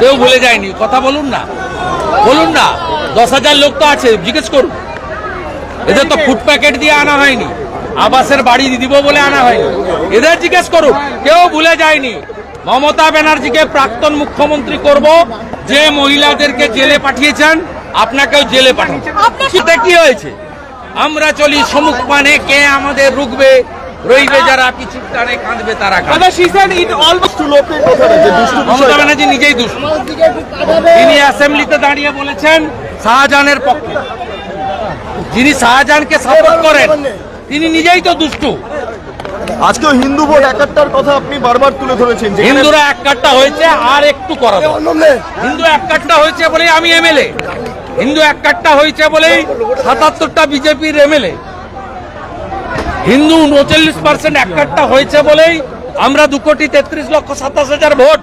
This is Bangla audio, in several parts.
কেউ ভুলে যায়নি কথা বলুন না। বলুন না দশ হাজার লোক তো আছে জিজ্ঞেস করুন। এদের তো ফুড প্যাকেট দিয়ে আনা হয়নি আবাসের বাড়ি দিব বলে আনা হয়নি। এদের জিজ্ঞেস করুন কেউ ভুলে যায়নি। মমতা ব্যানার্জিকে প্রাক্তন মুখ্যমন্ত্রী করব যে মহিলাদেরকে জেলে পাঠিয়েছেন আপনাকেও জেলে পাঠান আপনার- সেটা কি হয়েছে? আমরা চলি সমুখ মানে কে আমাদের রুখবে? রইবে যারা পিছু টানে কাঁদবে তারা কাঁদবে। she said it almost লোকের কথা যে দুষ্টু মমতা ব্যানার্জি নিজেই দুষ্ট। তিনি অ্যাসেম্বলিতে দাঁড়িয়ে বলেছেন শাহজাহানের পক্ষে। যিনি শাহজাহানকে সাপোর্ট করেন তিনি নিজেই তো দুষ্টু। আজকেও হিন্দু ভোট একাত্তর কথা আপনি বারবার তুলে ধরেছেন হিন্দুরা এক কাট্টা হয়েছে আর একটু করা। হিন্দু এক কাট্টা হয়েছে বলেই আমি এমএলএ। হিন্দু এক কাট্টা হয়েছে বলেই সাতাত্তরটা বিজেপির এমএলএ। হিন্দু উনচল্লিশ পার্সেন্ট এক কাট্টা হয়েছে বলেই আমরা দু কোটি তেত্রিশ লক্ষ সাতাশ হাজার ভোট।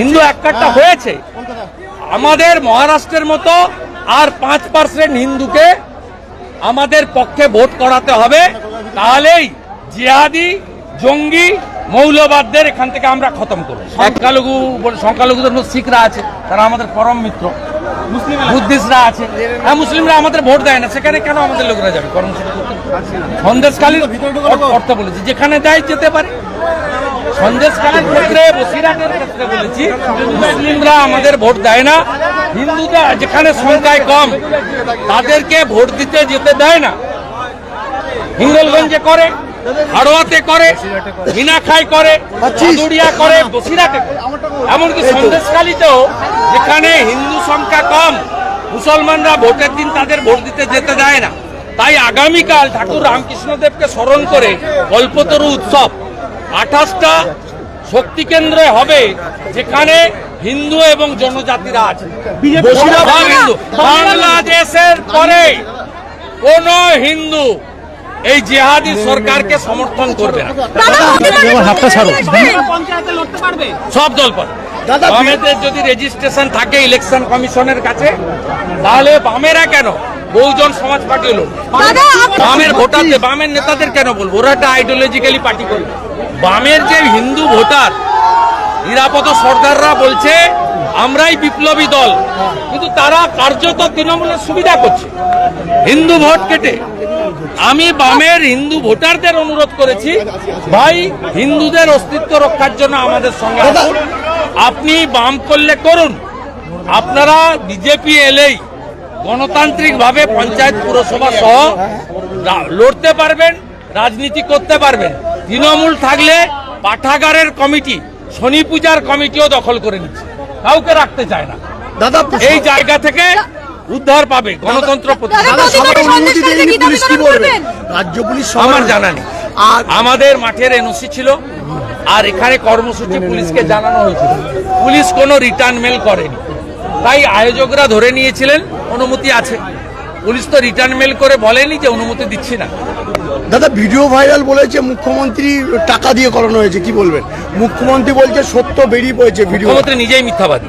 হিন্দু এক কাট্টা হয়েছে। আমাদের মহারাষ্ট্রের মতো আর পাঁচ পার্সেন্ট হিন্দুকে আমাদের পক্ষে ভোট করাতে হবে। তাহলেই জিহাদি, জঙ্গি, মৌলবাদদের এখান থেকে আমরা খতম করব। সংখ্যালঘু, সংখ্যালঘুদের মধ্যে শিখরা আছে, তারা আমাদের পরম মিত্র। বুদ্ধিস্টরা আছে। হ্যাঁ মুসলিমরা আমাদের ভোট দেয় না। সেখানে কেন আমাদের লোকরা যাবে? কর্মসূচি করতে সন্দেশখালী বলেছি। যেখানে দেয় যেতে পারে। সন্দেশখালীর ক্ষেত্রে বসিরহাটের ক্ষেত্রে বলেছি মুসলিমরা আমাদের ভোট দেয় না। হিন্দুরা যেখানে সংখ্যায় কম তাদেরকে ভোট দিতে যেতে দেয় না। হিঙ্গলগঞ্জে করে হাড়োয়াতে করে মিনাখাই করে। চাঁদুরিয়া করে করে। এমনকি সন্দেশখালীতেও যেখানে হিন্দু সংখ্যা কম মুসলমানরা ভোটের দিন তাদের ভোট দিতে যেতে দেয় না। তাই আগামীকাল ঠাকুর রামকৃষ্ণদেবকে স্মরণ করে কল্পতরু উৎসব। আঠাশটা শক্তি কেন্দ্রে হবে যেখানে হিন্দু এবং জনজাতিরা আছে। বাংলাদেশের পরে কোন হিন্দু এই জেহাদি সরকারকে সমর্থন করবে না। হাতটা ছাড়ো। পঞ্চায়েতে লড়তে পারবে? সব দল পারে বামেদের যদি রেজিস্ট্রেশন থাকে ইলেকশন কমিশনের কাছে তাহলে বামেরা কেন? বহুজন সমাজ পার্টি হলো বামের ভোটারদের বামের নেতাদের কেন বলব? ওরা একটা আইডিওলজিক্যালি পার্টি করবে। বামের যে হিন্দু ভোটার নিরাপদ সরকাররা বলছে আমরাই বিপ্লবী দল। কিন্তু তারা কার্যত তৃণমূলের সুবিধা করছে। হিন্দু ভোট কেটে আমি বামের হিন্দু ভোটারদের অনুরোধ করেছি ভাই হিন্দুদের অস্তিত্ব রক্ষার জন্য আমাদের সঙ্গে আসুন। আপনি বাম করলে করুন। আপনারা বিজেপি এলেই গণতান্ত্রিক ভাবে পঞ্চায়েত পুরসভা সহ লড়তে পারবেন রাজনীতি করতে পারবেন। তৃণমূল থাকলে পাঠাগারের কমিটি শনি পূজার কমিটিও দখল করে নিচ্ছে। কাউকে রাখতে চায় না। দাদা এই জায়গা থেকে উদ্ধার পাবে গণতন্ত্র রাজ্য পুলিশ আমার জানা নেই। আর আমাদের মাঠের এনওসি ছিল আর এখানে কর্মসূচি পুলিশকে জানানো হয়েছিল। পুলিশ কোনো রিটার্ন মেল করেনি। তাই আয়োজকরা ধরে নিয়েছিলেন অনুমতি আছে। পুলিশ তো রিটার্ন মেল করে বলেনি যে অনুমতি দিচ্ছি না। দাদা ভিডিও ভাইরাল বলেছে মুখ্যমন্ত্রী টাকা দিয়ে করানো হয়েছে কি বলবেন? মুখ্যমন্ত্রী বলছে সত্য বেরিয়ে পড়েছে ভিডিও। মুখ্যমন্ত্রী নিজেই মিথ্যাবাদী।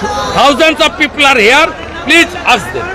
Thousands of people are here. Please ask them.